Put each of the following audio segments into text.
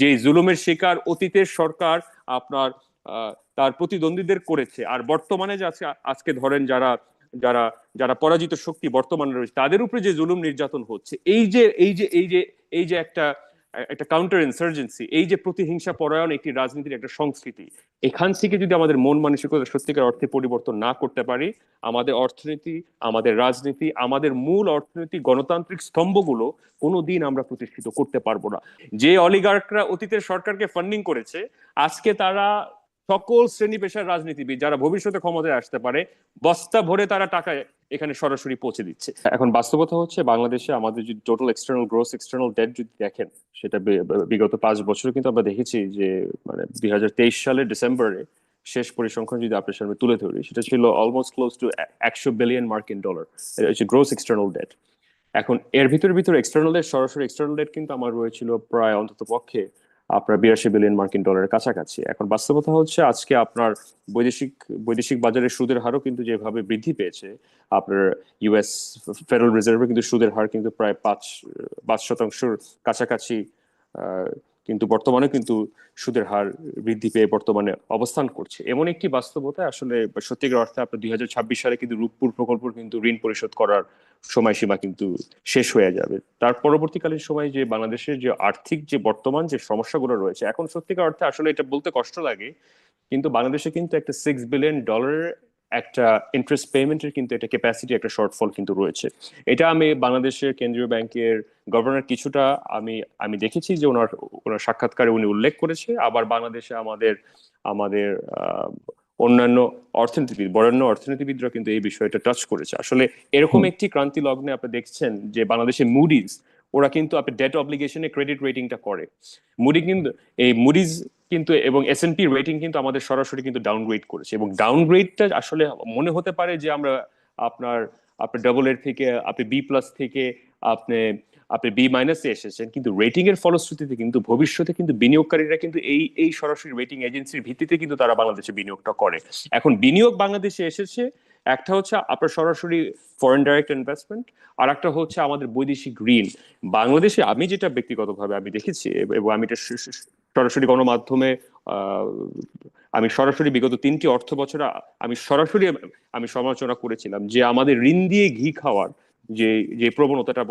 যে জুলুমের শিকার অতীতের সরকার আপনার তার প্রতিদ্বন্দ্বীদের করেছে। আর বর্তমানে যে আজকে ধরেন যারা যারা যারা পরাজিত শক্তি বর্তমানে রয়েছে, তাদের উপরে যে জুলুম নির্যাতন হচ্ছে, এই যে এই যে এই যে এই যে একটা একটা কাউন্টার ইনসার্জেন্সি এই যে প্রতিহিংসা পরায়ণ একটি রাজনীতির একটা সংস্কৃতি, এখান থেকে যদি আমাদের মন মানসিকতা সত্যিকার অর্থে পরিবর্তন না করতে পারি, আমাদের অর্থনীতি, আমাদের রাজনীতি, আমাদের মূল অর্থনীতি গণতান্ত্রিক স্তম্ভগুলো কোনোদিন আমরা প্রতিষ্ঠিত করতে পারব না। যে অলিগার্করা অতীতের সরকারকে ফান্ডিং করেছে, আজকে তারা সকল শ্রেণি পেশার রাজনীতিবিদ যারা ভবিষ্যতে ক্ষমতায় আসতে পারে, বস্তা ভরে তারা টাকা এখানে সরাসরি পৌঁছে দিচ্ছে। এখন বাস্তবতা হচ্ছে, বাংলাদেশে আমাদের যদি total external gross external debt যদি দেখেন, সেটা বিগত পাঁচ বছরে কিন্তু আমরা দেখেছি যে মানে দুই হাজার তেইশ সালের ডিসেম্বরে শেষ পরিসংখ্যান যদি আপনার সামনে তুলে ধরি, সেটা ছিল অলমোস্ট ক্লোজ টু একশো বিলিয়ন মার্কিন ডলার এটা হচ্ছে গ্রোস এক্সটার্নাল ডেট এখন এর ভিতরে ভিতরে এক্সটার্নাল ডেট সরাসরি এক্সটার্নাল ডেট কিন্তু আমার রয়েছিল প্রায় অন্তত পক্ষে আপনার বিরাশি বিলিয়ন মার্কিন ডলারের কাছাকাছি। এখন বাস্তবতা হচ্ছে আজকে আপনার বৈদেশিক বৈদেশিক বাজারের সুদের হারও কিন্তু যেভাবে বৃদ্ধি পেয়েছে, আপনার ইউএস ফেডারেল রিজার্ভের কিন্তু সুদের হার কিন্তু প্রায় পাঁচ পাঁচ শতাংশের কাছাকাছি কিন্তু বর্তমানে কিন্তু সুদের হার বৃদ্ধি পেয়ে বর্তমানে অবস্থান করছে। এমন একটি বাস্তবতা আসলে সত্যিকার অর্থে আপনার দুই হাজার ছাব্বিশ সালে কিন্তু রূপপুর প্রকল্প কিন্তু ঋণ পরিশোধ করার সময়সীমা কিন্তু শেষ হয়ে যাবে। তার পরবর্তীকালীন সময় যে বাংলাদেশের যে আর্থিক যে বর্তমান যে সমস্যাগুলো রয়েছে, এখন সত্যিকার অর্থে আসলে এটা বলতে কষ্ট লাগে, কিন্তু বাংলাদেশে কিন্তু একটা সিক্স বিলিয়ন ডলারের একটা ইন্টারেস্ট পেমেন্টের কিন্তু একটা ক্যাপাসিটি একটা শর্টফল কিন্তু রয়েছে। এটা আমি বাংলাদেশের কেন্দ্রীয় ব্যাংকের গভর্নর কিছুটা আমি আমি দেখেছি যে ওনার ওনার সাক্ষাৎকারে উনি উল্লেখ করেছে। আবার বাংলাদেশে আমাদের আমাদের অন্যান্য অর্থনীতিবিদ বরেণ্য অর্থনীতিবিদরা কিন্তু এই বিষয়টা টাচ করেছে। আসলে এরকম একটি ক্রান্তি লগ্নে আপনি দেখছেন যে বাংলাদেশে মুডিজ ওরা কিন্তু আপনি ডেট অব্লিগেশনে ক্রেডিট রেটিংটা করে। মুডি কিন্তু এই মুডিজ কিন্তু, এবং এস এন রেটিং কিন্তু আমাদের সরাসরি কিন্তু ডাউনগ্রেড করেছে। এবং ডাউনগ্রেডটা আসলে মনে হতে পারে যে আমরা আপনার আপনার ডাবল এর থেকে, আপনি বি প্লাস থেকে, আপনি আপনি বি মাইনাসে এসেছেন। কিন্তু রেটিং এর ফলশ্রুতিতে কিন্তু, ভবিষ্যতে কিন্তু বিনিয়োগকারীরা কিন্তু এই এই সরাসরি রেটিং এজেন্সির ভিত্তিতে কিন্তু তারা বাংলাদেশে বিনিয়োগটা করে। এখন বিনিয়োগ বাংলাদেশে এসেছে, একটা হচ্ছে আপনার সরাসরি ফরেন ডাইরেক্ট ইনভেস্টমেন্ট আর একটা হচ্ছে আমাদের বৈদেশিক ঋণ। বাংলাদেশে আমি যেটা ব্যক্তিগতভাবে আমি দেখেছি, এবং আমি এটা সরাসরি গণমাধ্যমে আমি সরাসরি বিগত তিনটি অর্থ বছর আমি সরাসরি আমি সমালোচনা করেছিলাম যে আমাদের ঋণ দিয়ে ঘি খাওয়ার যে যে প্রবণতাটা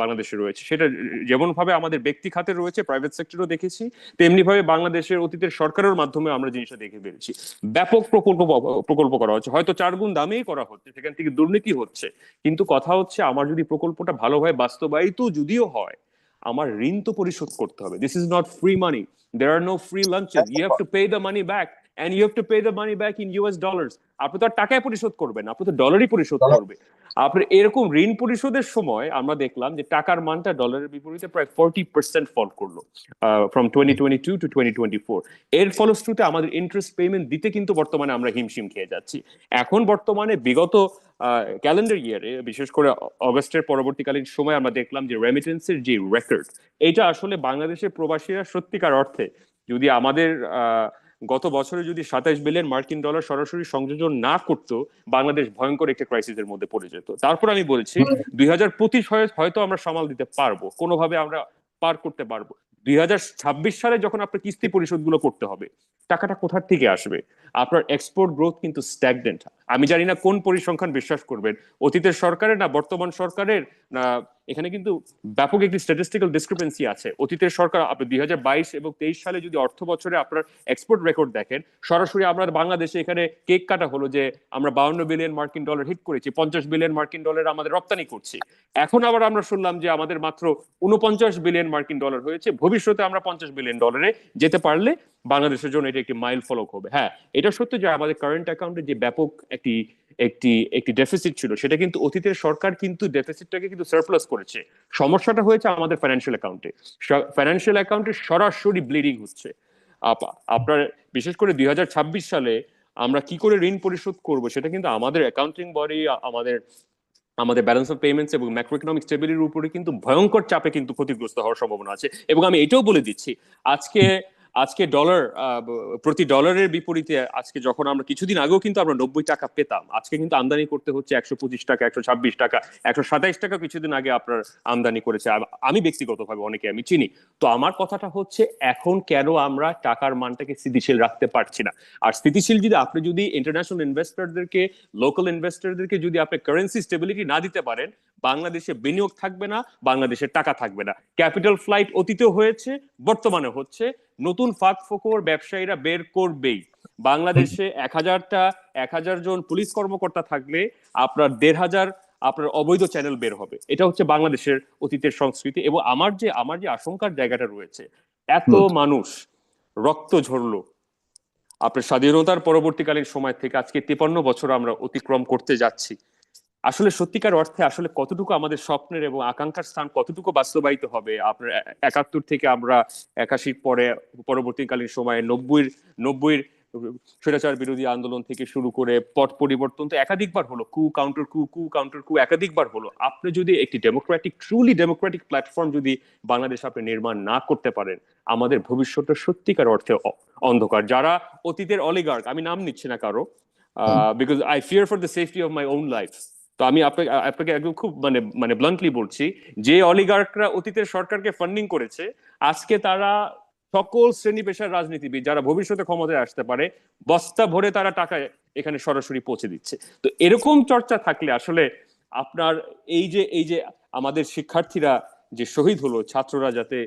বাংলাদেশে রয়েছে, সেটা যেমন ভাবে আমাদের ব্যক্তি খাতে রয়েছে প্রাইভেট সেক্টরও দেখেছি তেমনি ভাবে বাংলাদেশের অতীতের সরকারের মাধ্যমে আমরা জিনিসটা দেখে পেরেছি ব্যাপক প্রকল্প প্রকল্প করা হচ্ছে, হয়তো চার গুণ দামেই করা হচ্ছে, সেখান থেকে দুর্নীতি হচ্ছে, কিন্তু কথা হচ্ছে আমার যদি প্রকল্পটা ভালোভাবে বাস্তবায়িত যদিও হয় আমার ঋণ তো পরিশোধ করতে হবে। This is not free money there are no free lunches you have to pay the money back and you have to pay the money back in US dollars আপনি তো আর টাকায় পরিশোধ করবেন আপনি তো ডলারই পরিশোধ করবে আপনি এরকম ঋণ পরিশোধের সময় আমরা দেখলাম যে টাকার মানটা ডলারের বিপরীতে প্রায় ফোরটি পার্সেন্ট ফল করল from twenty twenty two to twenty twenty four এর ফলশ্রুতিতে আমাদের ইন্টারেস্ট পেমেন্ট দিতে কিন্তু বর্তমানে আমরা হিমশিম খেয়ে যাচ্ছি। এখন বর্তমানে বিগত ক্যালেন্ডার ইয়ারে বিশেষ করে অগস্টের পরবর্তীকালীন সময় আমরা দেখলাম যে রেমিটেন্সের যে রেকর্ড এটা আসলে বাংলাদেশের প্রবাসীরা সত্যিকার অর্থে যদি আমাদের আহ, গত বছরে যদি সাতাইশ বিলিয়ন মার্কিন ডলার সরাসরি সংযোজন না করতো বাংলাদেশ ভয়ঙ্কর একটা ক্রাইসিসের মধ্যে পড়ে যেত। তারপর আমি বলছি দুই হাজার পঁচিশ হয়তো আমরা সামাল দিতে পারব কোনোভাবে আমরা পার করতে পারব। দুই হাজার ছাব্বিশ সালে যখন আপনার কিস্তি পরিশোধগুলো করতে হবে, টাকাটা কোথার থেকে আসবে? আপনার এক্সপোর্ট গ্রোথ কিন্তু স্ট্যাগনেন্ট আমি জানি না কোন পরিসংখ্যান বিশ্বাস করবেন, অতীতের সরকারের না বর্তমান সরকারের, না এখানে কিন্তু ব্যাপক একটি স্ট্যাটিস্টিক্যাল ডিসক্রিপেন্সি আছে। অতীতের সরকার আপনি দুই হাজার বাইশ এবং তেইশ সালে যদি অর্থ বছরে আপনার এক্সপোর্ট রেকর্ড দেখেন, সরাসরি আমরা বাংলাদেশে এখানে কেক কাটা হলো যে আমরা বাউন্ন বিলিয়ন মার্কিন ডলার হিট করেছি, পঞ্চাশ বিলিয়ন মার্কিন ডলার আমাদের রপ্তানি করছি। এখন আবার আমরা শুনলাম যে আমাদের মাত্র উনপঞ্চাশ বিলিয়ন মার্কিন ডলার হয়েছে, ভবিষ্যতে আমরা পঞ্চাশ বিলিয়ন ডলারে যেতে পারলে বাংলাদেশের জন্য এটা একটি মাইল ফলক হবে। হ্যাঁ এটা সত্য যে আমাদের কারেন্ট অ্যাকাউন্টে যে ব্যাপক একটি একটি একটি ডেফিসিট ছিল, সেটা কিন্তু অতীতের সরকার কিন্তু ডেফিসিটটাকে কিন্তু সারপ্লাস করেছে। সমস্যাটা হয়েছে আমাদের ফাইন্যান্সিয়াল অ্যাকাউন্টে ফাইন্যান্সিয়াল অ্যাকাউন্টে সরাসরি ব্লিডিং হচ্ছে। আপ- আপনার, বিশেষ করে দুই হাজার ছাব্বিশ সালে আমরা কি করে ঋণ পরিশোধ করব, সেটা কিন্তু আমাদের অ্যাকাউন্টিং বডি আমাদের আমাদের ব্যালেন্স অফ পেমেন্টস এবং ম্যাক্রো ইকোনমিক স্টেবিলিটির উপরে কিন্তু ভয়ঙ্কর চাপে কিন্তু ক্ষতিগ্রস্ত হওয়ার সম্ভাবনা আছে। এবং আমি এটাও বলে দিচ্ছি, আজকে আজকে ডলার প্রতি ডলারের বিপরীতে আজকে যখন আমরা কিছুদিন আগেও কিন্তু আমরা নব্বই টাকা পেতাম, আজকে কিন্তু আমদানি করতে হচ্ছে একশো পঁচিশ টাকা, একশো ছাব্বিশ টাকা, একশো সাতাইশ টাকা কিছুদিন আগে আপনার আমদানি করেছে। আমি ব্যক্তিগতভাবে অনেকে আমি চিনি। তো আমার কথাটা হচ্ছে, এখন কেন আমরা টাকার মানটাকে স্থিতিশীল রাখতে পারছি না? আর স্থিতিশীল যদি আপনি যদি ইন্টারন্যাশনাল ইনভেস্টরদেরকে লোকাল ইনভেস্টরদেরকে যদি আপনি কারেন্সি স্টেবিলিটি না দিতে পারেন বাংলাদেশে বিনিয়োগ থাকবে না বাংলাদেশের টাকা থাকবে না। ক্যাপিটাল ফ্লাইট অতীতেও হয়েছে বর্তমানে হচ্ছে। নতুন ফাঁক ফোকর ব্যবসায়ীরা বের করবেই। বাংলাদেশে এক হাজারটা এক হাজার জন পুলিশ কর্মকর্তা থাকলে আপনার দেড় হাজার আপনার অবৈধ চ্যানেল বের হবে। এটা হচ্ছে বাংলাদেশের অতীতের সংস্কৃতি এবং আমার যে আমার যে আশঙ্কার জায়গাটা রয়েছে এত মানুষ রক্ত ঝরলো। আপনার স্বাধীনতার পরবর্তীকালীন সময় থেকে আজকে তিপান্ন বছর আমরা অতিক্রম করতে যাচ্ছি। আসলে সত্যিকার অর্থে আসলে কতটুকু আমাদের স্বপ্নের এবং আকাঙ্ক্ষার স্থান কতটুকু বাস্তবায়িত হবে? আপনার একাত্তর থেকে আমরা একাশির পরে পরবর্তীকালীন সময়ে নব্বই নব্বইয়ের স্বৈরাচার বিরোধী আন্দোলন থেকে শুরু করে পট পরিবর্তন তো একাধিকবার হলো। কু কাউন্টার কু কু কাউন্টার কু একাধিকবার হলো। আপনি যদি একটি ডেমোক্রেটিক ট্রুলি ডেমোক্রেটিক প্ল্যাটফর্ম যদি বাংলাদেশ আপনি নির্মাণ না করতে পারেন আমাদের ভবিষ্যৎটা সত্যিকার অর্থে অন্ধকার। যারা অতীতের অলিগার্ক আমি নাম নিচ্ছি না কারও because I fear for the safety of my own life তো আমি আপনাকে আপনাকে একদম খুব মানে মানে ব্লান্টলি বলছি, যে অলিগার্করা অতীতের সরকারকে ফান্ডিং করেছে, আজকে তারা সকল শ্রেণি পেশার রাজনীতিবিদ যারা ভবিষ্যতে ক্ষমতায় আসতে পারে, বস্তা ভরে তারা টাকা এখানে সরাসরি পৌঁছে দিচ্ছে। তো এরকম চর্চা থাকলে আসলে আপনার এই যে এই যে আমাদের শিক্ষার্থীরা যে শহীদ হলো, ছাত্ররা যাতে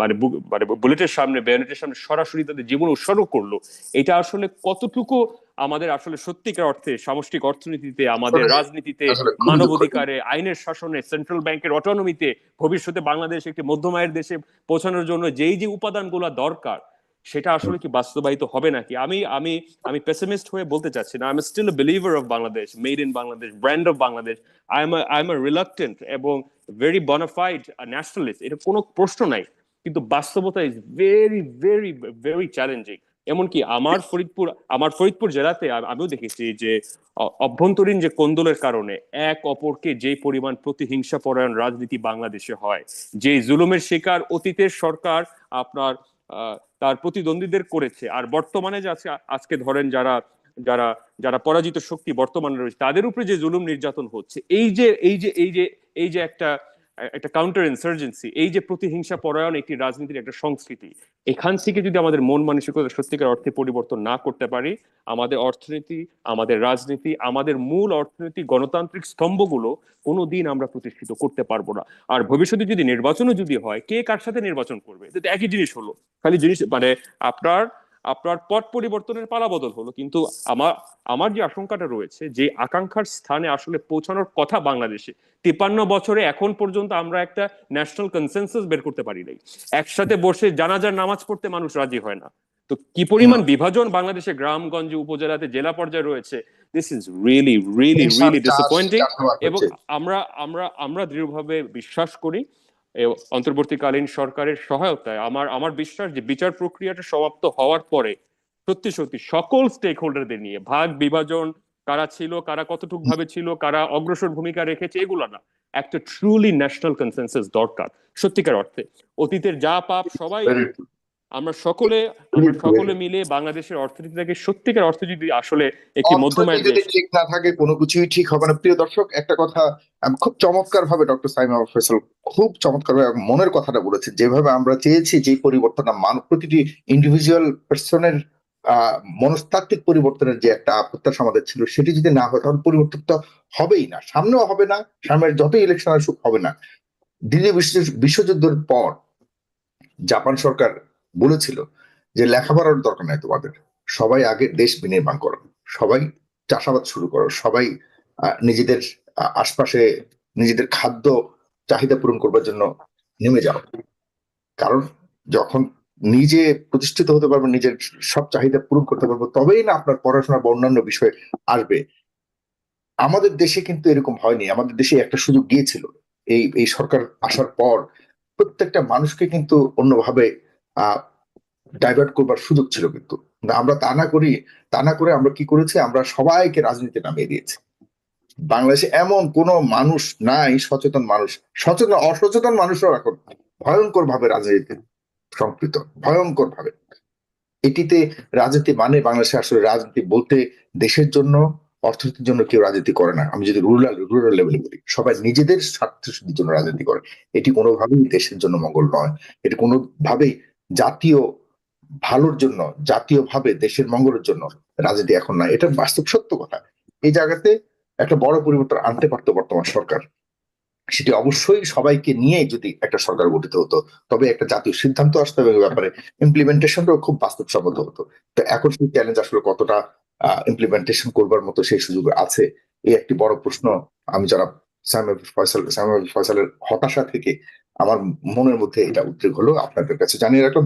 মানে মানে বুলেটের সামনে ব্যানেটের সামনে সরাসরি তাদের জীবন উৎসর্গ করল, এটা আসলে কতটুকু আমাদের আসলে সত্যিকার অর্থে সামষ্টিক অর্থনীতিতে আমাদের রাজনীতিতে মানবাধিকারে আইনের শাসনে সেন্ট্রাল ব্যাংকের অটোনমিতে ভবিষ্যতে বাংলাদেশ একটি মধ্যমায়ের দেশে পৌঁছানোর জন্য যেই যে উপাদানগুলো দরকার সেটা আসলে কি বাস্তবায়িত হবে নাকি? আমি আমি আমি পেসিমিস্ট হয়ে বলতে চাচ্ছি না। I am still believer of Bangladesh made in Bangladesh brand of Bangladesh I am I am reluctant এবং ভেরি বনাফাইড ন্যাশনালিস্ট এটা কোনো প্রশ্ন নাই। কিন্তু বাস্তবতা is very very very challenging এমনকি আমার ফরিদপুর আমার ফরিদপুর জেলাতে আমিও দেখেছি যে অভ্যন্তরীণ যে কোন্দলের কারণে এক অপরকে যে পরিমাণ প্রতিহিংসা পরায়ণ রাজনীতি বাংলাদেশে হয় যে জুলুমের শিকার অতীতের সরকার আপনার তার প্রতিদ্বন্দ্বীদের করেছে, আর বর্তমানে যে আজকে ধরেন যারা যারা যারা পরাজিত শক্তি বর্তমানে রয়েছে, তাদের উপরে যে জুলুম নির্যাতন হচ্ছে, এই যে এই যে এই যে এই যে একটা একটা কাউন্টার ইনসার্জেন্সি এই যে প্রতিহিংসা পরায়ণ একটি রাজনীতির একটা সংস্কৃতি, এখান থেকে যদি আমাদের মন মানসিকতা সত্যিকার অর্থে পরিবর্তন না করতে পারি, আমাদের অর্থনীতি, আমাদের রাজনীতি, আমাদের মূল অর্থনীতি গণতান্ত্রিক স্তম্ভগুলো কোনোদিন আমরা প্রতিষ্ঠিত করতে পারব না। আর ভবিষ্যতে যদি নির্বাচনও যদি হয়, কে কার সাথে নির্বাচন করবে? একই জিনিস হলো। খালি জিনিস মানে আপনার আপনার পট পরিবর্তনের পালাবদল হলো। কিন্তু আমার আমার যে আশঙ্কাটা রয়েছে যে আকাঙ্ক্ষার স্থানে আসলে পৌঁছানোর কথা বাংলাদেশে তিপান্ন বছরে এখন পর্যন্ত আমরা একটা ন্যাশনাল কনসেনসাস বের করতে পারি নাই। একসাথে বসে জানাজার নামাজ পড়তে মানুষ রাজি হয় না। তো কি পরিমাণ বিভাজন বাংলাদেশে গ্রামগঞ্জে উপজেলাতে জেলা পর্যায়ে রয়েছে this is really really really disappointing এবং আমরা আমরা আমরা দৃঢ়ভাবে বিশ্বাস করি অন্তর্বর্তীকালীন সরকারের সহায়তায় আমার আমার বিশ্বাস যে বিচার প্রক্রিয়াটা সমাপ্ত হওয়ার পরে সত্যি সত্যি সকল স্টেক হোল্ডারদের নিয়ে, ভাগ, বিভাজন, কারা ছিল, কারা কতটুক ভাবে ছিল, কারা অগ্রসর ভূমিকা রেখেছে, এগুলো না। একটা ট্রুলি ন্যাশনাল কনসেন্সাস দরকার, সত্যিকার অর্থে। অতীতের যা পাপ, সবাই আমরা সকলে আমরা সকলে মিলে বাংলাদেশের অর্থনীতিটাকে সত্যিকার অর্থে যদি আসলে একটি মধ্যমায়ের যদি ঠিক না থাকে কোনো কিছুই ঠিক হবে না। প্রিয় দর্শক একটা কথা খুব চমৎকার ভাবে ডক্টর সাইমা ফেসল খুব চমৎকার ভাবে মনের কথাটা বলেছে যেভাবে আমরা চেয়েছি যে পরিবর্তনটা মানব প্রতিটি ইন্ডিভিজুয়াল পার্সনের মনস্তাত্ত্বিক পরিবর্তনের যে একটা প্রত্যাশা আমাদের ছিল সেটি যদি না হয় তাহলে পরিবর্তন তো হবেই না। সামনেও হবে না সামনের যত ইলেকশন আসুক হবে না। দ্বিতীয় বিশ্ব বিশ্বযুদ্ধের পর জাপান সরকার বলেছিল যে লেখাপড়ার দরকার নাই তোমাদের। সবাই আগে দেশ বিনির্মাণ করো। সবাই চাষাবাদ শুরু করো। সবাই নিজেদের আশপাশে নিজেদের খাদ্য চাহিদা পূরণ করবার জন্য নেমে যাও। কারণ যখন নিজে প্রতিষ্ঠিত হতে পারব, নিজের সব চাহিদা পূরণ করতে পারব, তবেই না আপনার পড়াশোনা বা অন্যান্য বিষয়ে আসবে। আমাদের দেশে কিন্তু এরকম হয়নি। আমাদের দেশে একটা সুযোগ গিয়েছিল। এই এই সরকার আসার পর প্রত্যেকটা মানুষকে কিন্তু অন্যভাবে ডাইভার্ট করবার সুযোগ ছিল কিন্তু। আমরা তা না করি, তা না করে আমরা কি করেছি? আমরা সবাইকে রাজনীতি নামিয়ে দিয়েছি। বাংলাদেশে এমন কোন মানুষ নাই, সচেতন মানুষ। সচেতন, অসচেতন মানুষরা এখন ভয়ঙ্কর ভাবে রাজনীতিতে সম্পৃক্ত ভয়ঙ্কর ভাবে এটিতে রাজনীতি মানে বাংলাদেশে আসলে রাজনীতি বলতে দেশের জন্য, অর্থনীতির জন্য কেউ রাজনীতি করে না। আমি যদি রুরাল রুরাল লেভেলে বলি, সবাই নিজেদের স্বার্থ সিদ্ধির জন্য রাজনীতি করে। এটি কোনোভাবেই দেশের জন্য মঙ্গল নয়। এটি কোনোভাবেই জাতীয় ভালোর জন্য, জাতীয়ভাবে দেশের মঙ্গলের জন্য রাজনীতি এখন না এটা বাস্তব সত্য কথা। এই জায়গাতে একটা বড় পরিবর্তন আনতে পারতো বর্তমান সরকার। সেটি অবশ্যই সবাইকে নিয়ে যদি একটা সরকার গঠিত হতো, তবে একটা জাতীয় সিদ্ধান্ত আসতে হবে ব্যাপারে ইমপ্লিমেন্টেশনটাও খুব বাস্তবসম্মত হতো। তো এখন সেই চ্যালেঞ্জ আসলে কতটা ইমপ্লিমেন্টেশন করবার মতো সেই সুযোগ আছে, এই একটি বড় প্রশ্ন আমি যারা সাইমুল ফয়সাল, সাইমুল ফয়সালের হতাশা থেকে আমার মনের মধ্যে এটা উদ্বেগ হলো আপনাদের কাছে জানিয়ে রাখলাম।